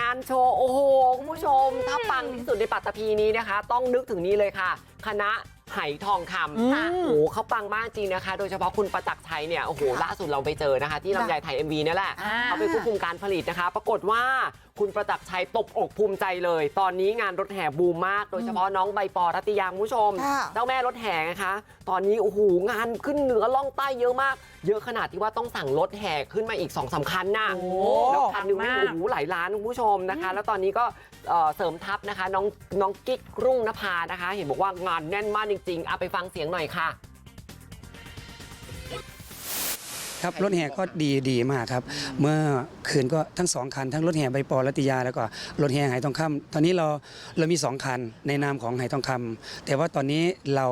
งานโชว์โอ้โหคุณผู้ชมถ้าปังที่สุดในปัตตพีนี้นะคะต้องนึกถึงนี้เลยค่ะคณะ ไหทองคำอืมโอ้โหเขาปังมากจริงนะคะ โดยเฉพาะคุณประจักษ์ชัยเนี่ยโอ้โหล่าสุดเราไปเจอนะคะ ที่ลำไยไทย MV นี่แหละอ่าเขาเป็นผู้คุมการผลิตนะคะ ปรากฏว่าคุณประจักษ์ชัยตบอกภูมิใจเลย ตอนนี้งานรถแห่บูมมาก โดยเฉพาะน้องใบปอรัตยาคุณผู้ชมค่ะเจ้าแม่รถแห่นะคะ ตอนนี้โอ้โหงานขึ้นเหนือล่องใต้เยอะมาก เยอะขนาดที่ว่าต้องสั่งรถแห่ขึ้นมาอีก2อสาคันน่ะโอ้แล้วคันหนึงนี่มากโอ้โหหลายล้านคุณผู้ชมนะคะ แล้วตอนนี้ก็เอ่อเสริมทัพนะคะน้องน้องกิ๊กรุ่งนภานะคะ เห็นบอกว่างานแน่นมากจริงๆเอาไปฟังเสียงหน่อยค่ะ ครับรถแห่ก็ดีดีมากครับ เมื่อคืนก็ทั้งสองคัน ทั้งรถแห่ใบปอรัตยาแล้วก็รถแห่ไหทองคำตอนนี้เราเรามีสองคันในนามของไหทองคำแต่ว่าตอนนี้เรา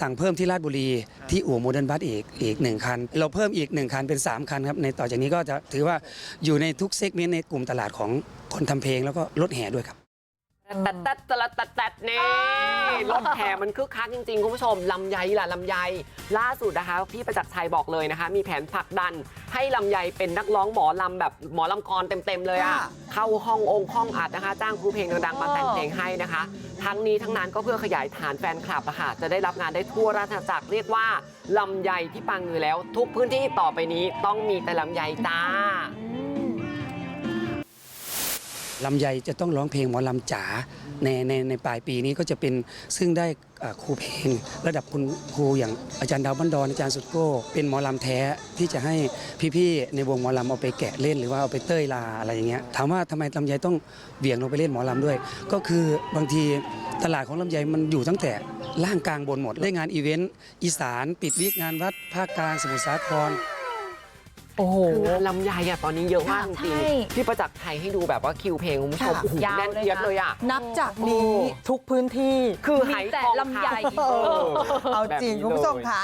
สั่งเพิ่มที่ราชบุรีที่อู่โมเดิร์นบัสอีกอีกหนึ่งคัน เราเพิ่มอีกหนึ่งคันเป็น 3 คันครับในต่อจากนี้ก็จะถือว่าอยู่ในทุกเซกเมนต์ในกลุ่มตลาดของคนทำเพลงแล้วก็รถแห่ด้วยครับตัดตัดตัดตัดตัดนี่ รถแห่มันคึกคักจริงๆ คุณผู้ชมลำไยล่ะลำไย ล่าสุดนะคะ พี่ประจักษ์ชัยบอกเลยนะคะ มีแผนผลักดันให้ลำไยเป็นนักร้องหมอลำแบบหมอลำกรเต็มๆเลยอะค่ะเข้าห้ององค์ห้องอัดนะคะ จ้างครูเพลงดังๆมาแต่งเพลงให้นะคะ ทั้งนี้ทั้งนั้นก็เพื่อขยายฐานแฟนคลับอะค่ะจะได้รับงานได้ทั่วราชอาณาจักรเรียกว่าลำไยที่ปังอยู่แล้ว ทุกพื้นที่ต่อไปนี้ต้องมีแต่ลำไยจ้า ลำไยจะต้องร้องเพลงหมอลำจ๋าในในในปลายปีนี้ก็จะเป็นซึ่งได้เอ่อครูเพลง ระดับคุณครูอย่างอาจารย์ดาวบันดอนอาจารย์สุดโก้ เป็นหมอลำแท้ที่จะให้พี่ๆในวงหมอลำเอาไปแกะเล่นหรือว่าเอาไปเต้ยลาอะไรอย่างเงี้ยถามว่าทำไมลำไยต้องเบี่ยงลงไปเล่นหมอลำด้วย ก็คือบางทีตลาดของลำไยมันอยู่ตั้งแต่ล่างกลางบนหมดได้งานอีเวนต์อีสาน ปิดวิกงานวัดภาคกลางสมุทรสาครโอ้โห คืองานลำไยอะตอนนี้เยอะมากจใช่ริงๆพี่ประจักษ์ไทยให้ดูแบบว่าคิวเพลงคุณผู้ชมค่ะโอ้โหยาวแน่นเลยเอียดนะเลยอะนับจากนี้โอ้ทุกพื้นที่คือไหมีแต่ทองลำไยคำเออเอาแบบจริงนี้คุณผู้ชมเลยค่ะ